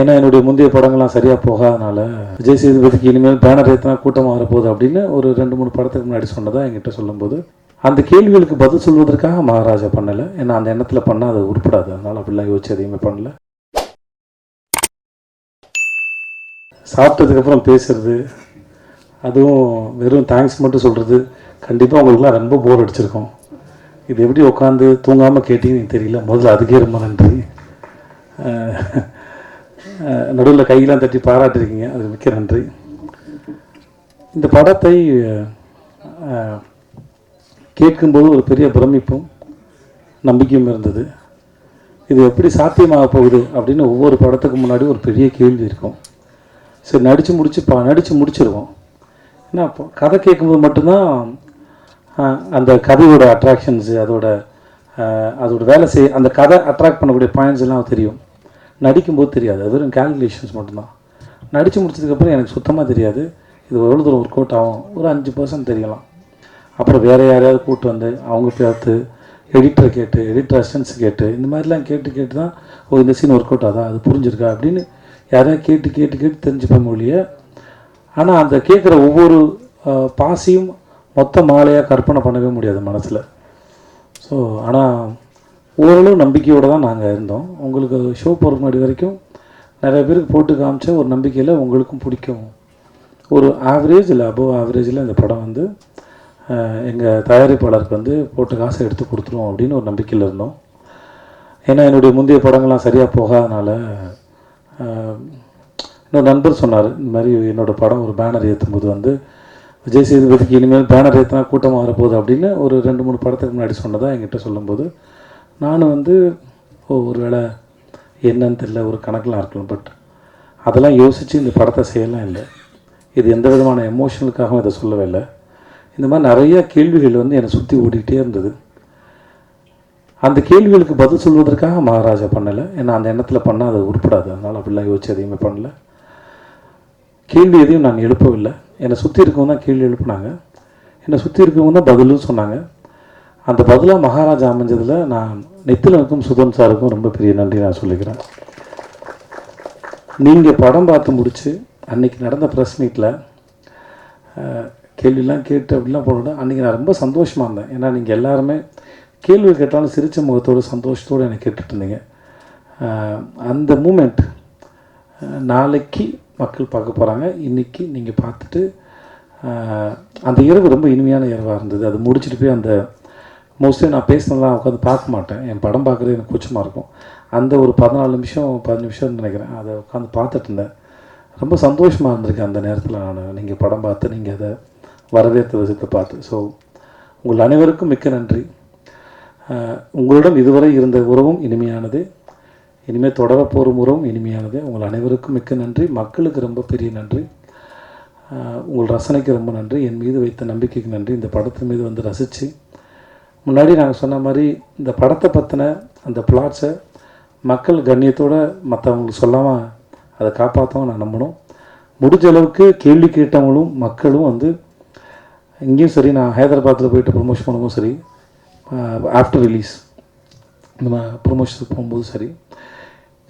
ஏன்னா என்னுடைய முந்தைய படங்கள்லாம் சரியாக போகாதனால விஜய் சேதுபதிக்கு இனிமேல் பேனர் ஏற்றினா கூட்டமாக வரப்போகுது அப்படின்னு ஒரு ரெண்டு மூணு படத்துக்கு முன்னாடி சொன்னதாக என்கிட்ட சொல்லும்போது அந்த கேள்விகளுக்கு பதில் சொல்வதற்காக மகாராஜா பண்ணலை. ஏன்னா அந்த எண்ணத்தில் பண்ணால் அது உருப்படாது. அதனால் அப்படிலாம் யோசிச்சு எதையுமே பண்ணல. சாப்பிட்டதுக்கப்புறம் பேசுறது அதுவும் வெறும் தேங்க்ஸ் மட்டும் சொல்கிறது கண்டிப்பாக உங்களுக்குலாம் ரொம்ப போர் அடிச்சிருக்கும். இது எப்படி உட்காந்து தூங்காமல் கேட்டீங்கன்னு தெரியல. முதல்ல அதுக்கே ரொம்ப நன்றி. நடுவில் கையெல்லாம் தட்டி பாராட்டிருக்கீங்க அது மிக்க நன்றி. இந்த படத்தை கேட்கும்போது ஒரு பெரிய பிரமிப்பும் நம்பிக்கையும் இருந்தது. இது எப்படி சாத்தியமாக போகுது அப்படின்னு ஒவ்வொரு படத்துக்கு முன்னாடி ஒரு பெரிய கேள்வி இருக்கும். சரி நடித்து முடிச்சு பா நடித்து முடிச்சிருவோம். ஏன்னா அப்போ கதை கேட்கும்போது மட்டும்தான் அந்த கதையோட அட்ராக்ஷன்ஸு அதோட அதோட வேலை செய் அந்த கதை அட்ராக்ட் பண்ணக்கூடிய பாயிண்ட்ஸ் எல்லாம் தெரியும். நடிக்கும்போது தெரியாது. அது வெறும் கேல்குலேஷன்ஸ் மட்டும்தான். நடித்து முடிச்சதுக்கப்புறம் எனக்கு சுத்தமாக தெரியாது. இது எவ்வளோ தூரம் ஒர்க் அவுட் ஆகும்? ஒரு அஞ்சு பர்சன்ட் தெரியலாம். அப்புறம் வேறு யாரையாவது கூப்பிட்டு வந்து அவங்க பார்த்து எடிட்டரை கேட்டு எடிட்டர் அசிஸ்டன்ஸ் கேட்டு இந்த மாதிரிலாம் கேட்டு கேட்டு தான் ஓ இந்த சீன் ஒர்க் அவுட் ஆதா அது புரிஞ்சிருக்கா? அப்படின்னு யாரையாவது கேட்டு கேட்டு கேட்டு தெரிஞ்சுப்பேன் மொழிய ஆனால் அந்த கேட்குற ஒவ்வொரு பாசியும் மொத்த மாலையாக கற்பனை பண்ணவே முடியாது மனசில். ஸோ ஆனால் ஓரளவு நம்பிக்கையோடு தான் நாங்கள் இருந்தோம். உங்களுக்கு ஷோ போகிற முன்னாடி வரைக்கும் நிறைய பேருக்கு போட்டு காமிச்ச ஒரு நம்பிக்கையில் உங்களுக்கும் பிடிக்கும். ஒரு ஆவரேஜ் இல்லை அபோவ் ஆவரேஜில் இந்த படம் வந்து எங்கள் தயாரிப்பாளருக்கு வந்து போட்டு காசை எடுத்து கொடுத்துருவோம் அப்படின்னு ஒரு நம்பிக்கையில் இருந்தோம். ஏன்னா என்னுடைய முந்தைய படங்கள்லாம் சரியாக போகாதனால ஆஹ், இன்னொரு நண்பர் சொன்னார் இந்த மாதிரி என்னோடய படம் ஒரு பேனர் ஏற்றும்போது வந்து விஜய் சேதுபதிக்கு இனிமேல் பேனர் ஏற்றினா கூட்டமாக வரப்போகுது அப்படின்னு ஒரு ரெண்டு மூணு படத்துக்கு முன்னாடி சொன்னதாக என்கிட்ட சொல்லும்போது நான் வந்து ஓ ஒரு வேளை என்னன்னு தெரியல ஒரு கணக்கெலாம் இருக்கலாம் பட் அதெல்லாம் யோசித்து இந்த படத்தை செய்யலாம் இல்லை. இது எந்த விதமான எமோஷனுக்காகவும் இதை சொல்லவே இல்லை. இந்த மாதிரி நிறைய கேள்விகள் வந்து என்னை சுற்றி ஓடிக்கிட்டே இருந்தது. அந்த கேள்விகளுக்கு பதில் சொல்வதற்காக மகாராஜா பண்ணலை. ஏன்னா அந்த எண்ணத்தில் பண்ணால் அது உருப்படாது. அதனால் அப்படிலாம் யோசிச்சு எதையுமே பண்ணல. கேள்வி எதையும் நான் எழுப்பவில்லை. என்னை சுற்றி இருக்கவங்க தான் கேள்வி எழுப்புனாங்க. என்னை சுற்றி இருக்கவங்க தான் பதிலும் சொன்னாங்க. அந்த பதிலாக மகாராஜா அமைஞ்சதில் நான் நித்திலனுக்கும் சுதன் சாருக்கும் ரொம்ப பெரிய நன்றி நான் சொல்லிக்கிறேன். நீங்கள் படம் பார்த்து முடித்து அன்னைக்கு நடந்த ப்ரெஸ் மீட்டில் கேள்விலாம் கேட்டு அப்படிலாம் போனோட அன்றைக்கி நான் ரொம்ப சந்தோஷமாக இருந்தேன். ஏன்னா நீங்கள் எல்லாருமே கேள்வி கேட்டாலும் சிரித்த முகத்தோடு சந்தோஷத்தோடு எனக்கு கேட்டுட்ருந்தீங்க அந்த மூமெண்ட் நாளைக்கு மக்கள் பார்க்க போகிறாங்க இன்றைக்கி நீங்கள் பார்த்துட்டு அந்த இரவு ரொம்ப இனிமையான இரவாக இருந்தது. அது முடிச்சுட்டு போய் அந்த மோஸ்ட்லி நான் பேசினதெல்லாம் உட்காந்து பார்க்க மாட்டேன். என் படம் பார்க்குறது எனக்கு கூச்சமாக இருக்கும். அந்த ஒரு பதினாலு நிமிஷம் பதினஞ்சு நிமிஷம்னு நினைக்கிறேன். அதை உட்காந்து பார்த்துட்டு இருந்தேன். ரொம்ப சந்தோஷமாக இருந்திருக்கேன் அந்த நேரத்தில் நான். நீங்கள் படம் பார்த்து நீங்கள் அதை வரவேற்ற விஷயத்தை பார்த்து. ஸோ உங்கள் அனைவருக்கும் மிக்க நன்றி. உங்களுடன் இதுவரை இருந்த உறவும் இனிமையானது. இனிமேல் தொடரப்போகும் உறவும் இனிமையானது. உங்கள் அனைவருக்கும் மிக்க நன்றி. மக்களுக்கு ரொம்ப பெரிய நன்றி. உங்கள் ரசனைக்கு ரொம்ப நன்றி. என் மீது வைத்த நம்பிக்கைக்கு நன்றி. இந்த படத்தின் மீது வந்து ரசித்து முன்னாடி நாங்கள் சொன்ன மாதிரி இந்த படத்தை பற்றின அந்த பிளாட்ஸை மக்கள் கண்ணியத்தோடு மற்றவங்களுக்கு சொல்லாமல் அதை காப்பாற்றவும் நான் நம்பணும். முடிஞ்ச அளவுக்கு கேள்வி கேட்டவங்களும் மக்களும் வந்து இங்கேயும் சரி நான் ஹைதராபாத்தில் போயிட்டு ப்ரொமோஷன் பண்ணும்போது சரி ஆஃப்டர் ரிலீஸ் இந்த மாதிரி ப்ரொமோஷனுக்கு போகும்போது சரி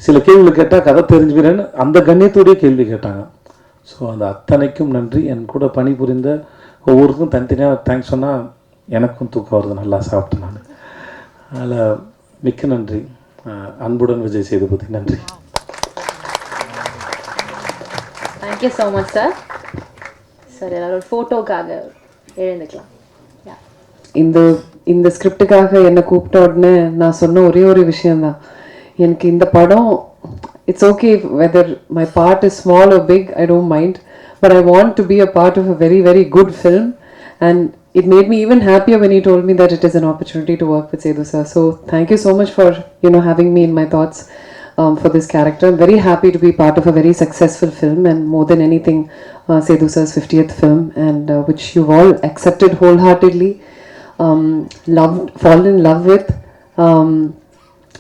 சில கேள்விகள் கேட்டால் கதை தெரிஞ்சுக்கிறேன்னு அந்த கண்ணியத்தோடைய கேள்வி கேட்டாங்க. ஸோ அந்த அத்தனைக்கும் நன்றி. என் கூட பணிபுரிந்த ஒவ்வொருக்கும் தனித்தனியாக தேங்க்ஸ் சொன்னால் எனக்கும் தூக்கம் வருது நல்லா சாப்பிட்டேன் நான். அதில் மிக்க நன்றி. அன்புடன் விஜய் சேதுபதி நன்றி. Thank you so much sir sir எல்லாரும் ஒரு ஃபோட்டோக்காக எழுந்துக்கலாம். Yeah. இந்த இந்த ஸ்கிரிப்டுக்காக என்னை கூப்பிட்ட உடனே நான் சொன்ன ஒரே ஒரு விஷயம்தான். எனக்கு இந்த படம் it's okay whether my part is small or big I don't mind but I want to be a part of a very very good film and it made me even happier when he told me that it is an opportunity to work with Sedu sir. So thank you so much for you know having me in my thoughts um, for this character. I'm very happy to be part of a very successful film and more than anything, uh, Sedu sir's 50th film and uh, which you've all accepted wholeheartedly, um, loved, fallen in love with. Um,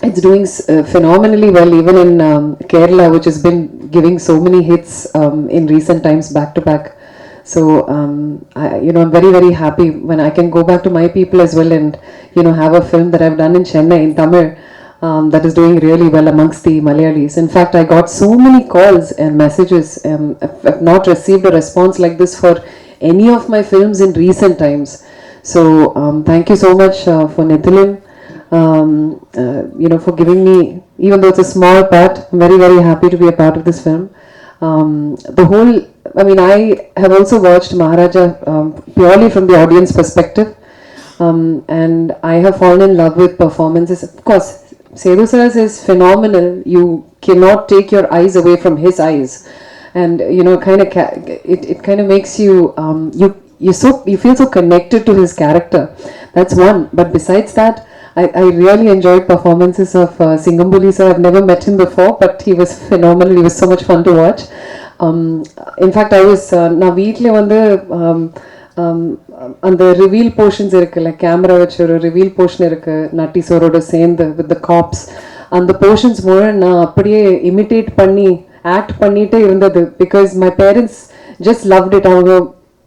it's doing uh, phenomenally well even in um, Kerala, which has been giving so many hits um, in recent times back to back. So um, I, you know, I'm very very happy when I can go back to my people as well and you know have a film that I've done in Chennai in Tamil. um, that is doing really well amongst the Malayalis. In fact, I got so many calls and messages. Um, I've I've not received a response like this for any of my films in recent times. So, um, thank you so much uh, for Nithilin, um, uh, you know, for giving me, even though it's a small part, I'm very, very happy to be a part of this film. Um, the whole, I mean, I have also watched Maharaja um, purely from the audience perspective. Um, and I have fallen in love with performances. Of course, Sedu Sirs is phenomenal. You cannot take your eyes away from his eyes, and you know, kind of, ca- it, it kind of makes you um, you you so you feel so connected to his character. That's one. But besides that, I, I really enjoyed performances of uh, Singambuli sir. I've never met him before, but he was phenomenal. He was so much fun to watch. In fact I was நான் வீட்டில் வந்து um, um, அந்த reveal portions இருக்குல்ல camera வச்சு ஒரு reveal portion இருக்குது நட்டி சோரோட சேர்ந்து வித் த காப்ஸ் அந்த போர்ஷன்ஸ் மூலம் நான் அப்படியே இமிட்டேட் பண்ணி ஆக்ட் பண்ணிகிட்டே இருந்தது. Because my parents just loved it அவங்க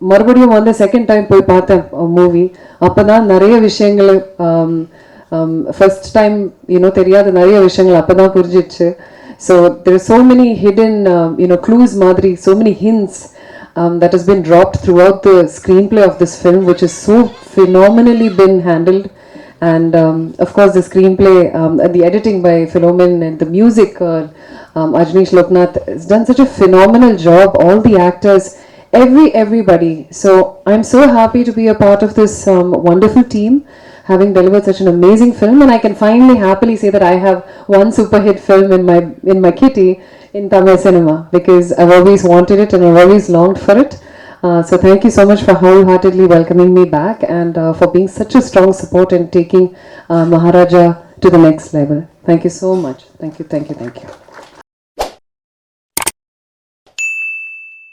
மறுபடியும் வந்து செகண்ட் டைம் போய் பார்த்தேன் மூவி uh, அப்போ தான் நிறைய விஷயங்கள் ஃபர்ஸ்ட் டைம் யூனோ தெரியாத நிறைய விஷயங்கள் அப்போ தான் புரிஞ்சிச்சு. So there are so many hidden, uh, you know, clues, Madri, so many hints um, that has been dropped throughout the screenplay of this film, which is so phenomenally been handled. And um, of course, the screenplay, um, and the editing by Philomen, and the music, uh, um, Ajnish Loknath has done such a phenomenal job. All the actors, every everybody. So I'm so happy to be a part of this um, wonderful team having delivered such an amazing film and I can finally happily say that I have one super hit film in my in my kitty in Tamil cinema because I've always wanted it and I've always longed for it. Uh, so thank you so much for wholeheartedly welcoming me back and uh, for being such a strong support and taking uh, Maharaja to the next level. Thank you so much. Thank you, thank you, thank you.